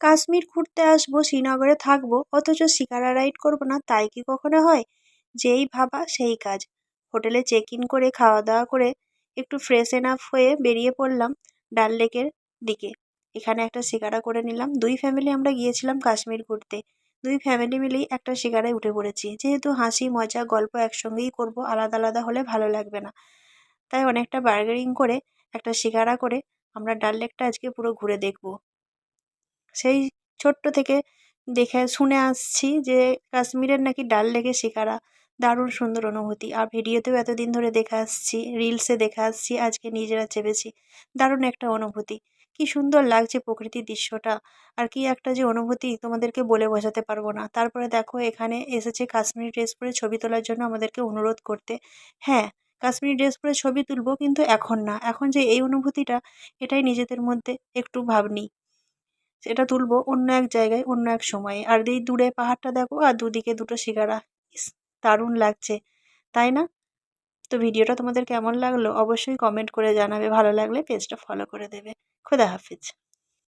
কাশ্মীর ঘুরতে আসব, শ্রীনগরে থাকব, অথচ শিকারা রাইড করব না, তাই কি কখনো হয়? যেই ভাবা সেই কাজ। হোটেলে চেক ইন করে খাওয়া দাওয়া করে, একটু ফ্রেশেন আপ হয়ে বেরিয়ে পড়লাম ডাল লেকের দিকে। এখানে একটা শিকারা করে নিলাম। দুই ফ্যামিলি আমরা গিয়েছিলাম কাশ্মীর ঘুরতে। দুই ফ্যামিলি মিলেই একটা শিকারায় উঠে পড়েছি। যেহেতু হাসি, মজা, গল্প একসঙ্গেই করব, আলাদা আলাদা হলে ভালো লাগবে না। তাই অনেকটা বার্গেনিং করে একটা শিকারা করে আমরা ডাল লেকটা আজকে পুরো ঘুরে দেখব। সেই ছোট্ট থেকে দেখে শুনে আসছি যে কাশ্মীরের নাকি ডাল লেকে শিকারা। দারুণ সুন্দর অনুভূতি। আর ভিডিওতেও এতদিন ধরে দেখে আসছি রিলসে দেখে আসছি, আজকে নিজেরা চেপেছি। দারুণ একটা অনুভূতি। কি সুন্দর লাগছে প্রকৃতির দৃশ্যটা। আর কি একটা যে অনুভূতি তোমাদেরকে বলে বোঝাতে পারব না। তারপরে দেখো, এখানে এসেছে কাশ্মীরি ড্রেস পরে ছবি তোলার জন্য আমাদেরকে অনুরোধ করতে। হ্যাঁ কাশ্মীরি ড্রেস পরে ছবি তুলবো কিন্তু এখন না। এখন যে এই অনুভূতিটা, এটাই নিজেদের মধ্যে একটু ভাবনি সেটা তুলবো অন্য এক জায়গায়, অন্য এক সময়ে। আর এই দূরে পাহাড়টা দেখো, আর দুদিকে দুটো শিকারা দারুণ লাগছে, তাই না? তো ভিডিওটা তোমাদের কেমন লাগল অবশ্যই কমেন্ট করে জানাবে, ভালো লাগলে পেজটা ফলো করে দেবে। খুদা হাফিজ।